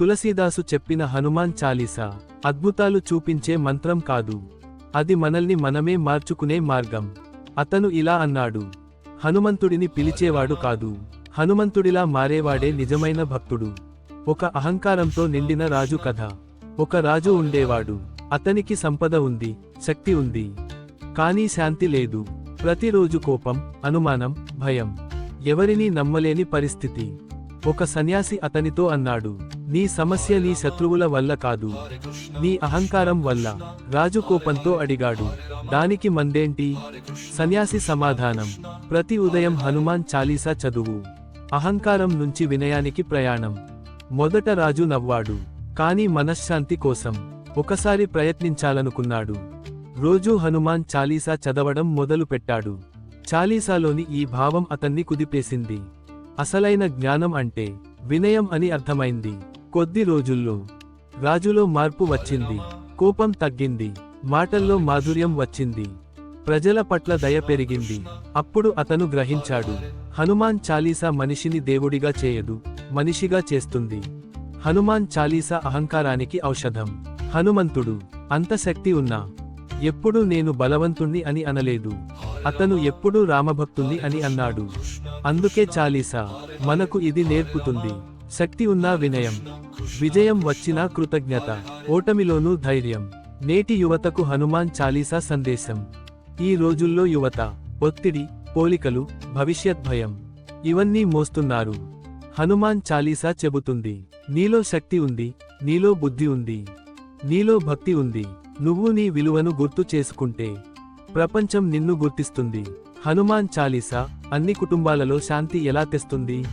తులసీదాసు చెప్పిన హనుమాన్ చాలీసా అద్భుతాలు చూపించే మంత్రం కాదు. అది మనల్ని మనమే మార్చుకునే మార్గం. అతను ఇలా అన్నాడు. హనుమంతుడిని పిలిచేవాడు కాదు. హనుమంతుడిలా మారేవాడే నిజమైన భక్తుడు. ఒక అహంకారంతో నిండిన రాజు కథ. ఒక రాజు ఉండేవాడు. అతనికి సంపద ఉంది శక్తి ఉంది. కానీ శాంతి లేదు. ప్రతిరోజు కోపం అనుమానం భయం. ఎవరినీ నమ్మలేని పరిస్థితి. ఒక సన్యాసి అతనితో అన్నాడు. నీ సమస్య నీ శత్రువుల వల్ల కాదు. నీ అహంకారం వల్ల. రాజు కోపంతో అడిగాడు. దానికి మందేంటి? సన్యాసి సమాధానం. ప్రతి ఉదయం హనుమాన్ చాలీసా చదువు. అహంకారం నుంచి వినయానికి ప్రయాణం. మొదట రాజు నవ్వాడు. కానీ మనశ్శాంతి కోసం. ఒకసారి ప్రయత్నించాలనుకున్నాడు. రోజూ హనుమాన్ చాలీసా చదవడం మొదలుపెట్టాడు. చాలీసాలోని ఈ భావం అతన్ని కుదిపేసింది. అసలైన జ్ఞానం అంటే వినయం అని అర్థమైంది. కొద్ది రోజుల్లో రాజులో మార్పు వచ్చింది. కోపం తగ్గింది. మాటల్లో మాధుర్యం వచ్చింది. ప్రజల పట్ల దయ పెరిగింది. అప్పుడు అతను గ్రహించాడు హనుమాన్ చాలీసా మనిషిని దేవుడిగా చేయదు మనిషిగా చేస్తుంది. హనుమాన్ చాలీసా అహంకారానికి ఔషధం. హనుమంతుడు అంత శక్తి ఉన్నా ఎప్పుడూ నేను బలవంతుణ్ణి అని అనలేదు. అతను ఎప్పుడూ రామభక్తుణ్ణి అని అన్నాడు. అందుకే చాలీసా మనకు ఇది నేర్పుతుంది. శక్తి ఉన్నా వినయం. విజయం వచ్చినా కృతజ్ఞత. ఓటమిలోనూ ధైర్యం. నేటి యువతకు హనుమాన్ చాలీసా సందేశం. ఈ రోజుల్లో యువత ఒత్తిడి పోలికలు భవిష్యత్ భయం. ఇవన్నీ మోస్తున్నారు. హనుమాన్ చాలీసా చెబుతుంది. నీలో శక్తి ఉంది నీలో బుద్ధి ఉంది. నీలో భక్తి ఉంది. నువ్వు నీ విలువను గుర్తు చేసుకుంటే. ప్రపంచం నిన్ను గుర్తిస్తుంది. హనుమాన్ చాలీసా అన్ని కుటుంబాలలో శాంతి ఎలా తెస్తుంది?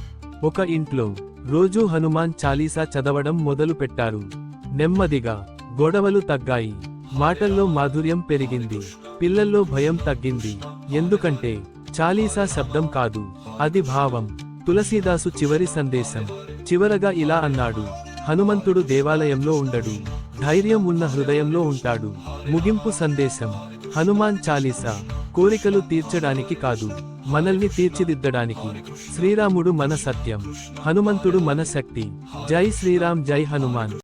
ఒక ఇంట్లో రోజూ హనుమాన్ చాలీసా చదవడం మొదలు పెట్టారు. నెమ్మదిగా గొడవలు తగ్గాయి. మాటల్లో మాధుర్యం పెరిగింది. పిల్లల్లో భయం తగ్గింది. ఎందుకంటే చాలీసా శబ్దం కాదు అది భావం. తులసీదాసు చివరి సందేశం. చివరగా ఇలా అన్నాడు. హనుమంతుడు దేవాలయంలో ఉండడు. ధైర్యం ఉన్న హృదయంలో ఉంటాడు. ముగింపు సందేశం. హనుమాన్ చాలీసా కోరికలు తీర్చడానికి కాదు మనల్ని తీర్చిదిద్దడానికి. శ్రీరాముడు మన సత్యం హనుమంతుడు మన శక్తి. జై శ్రీరామ్ జై హనుమాన్.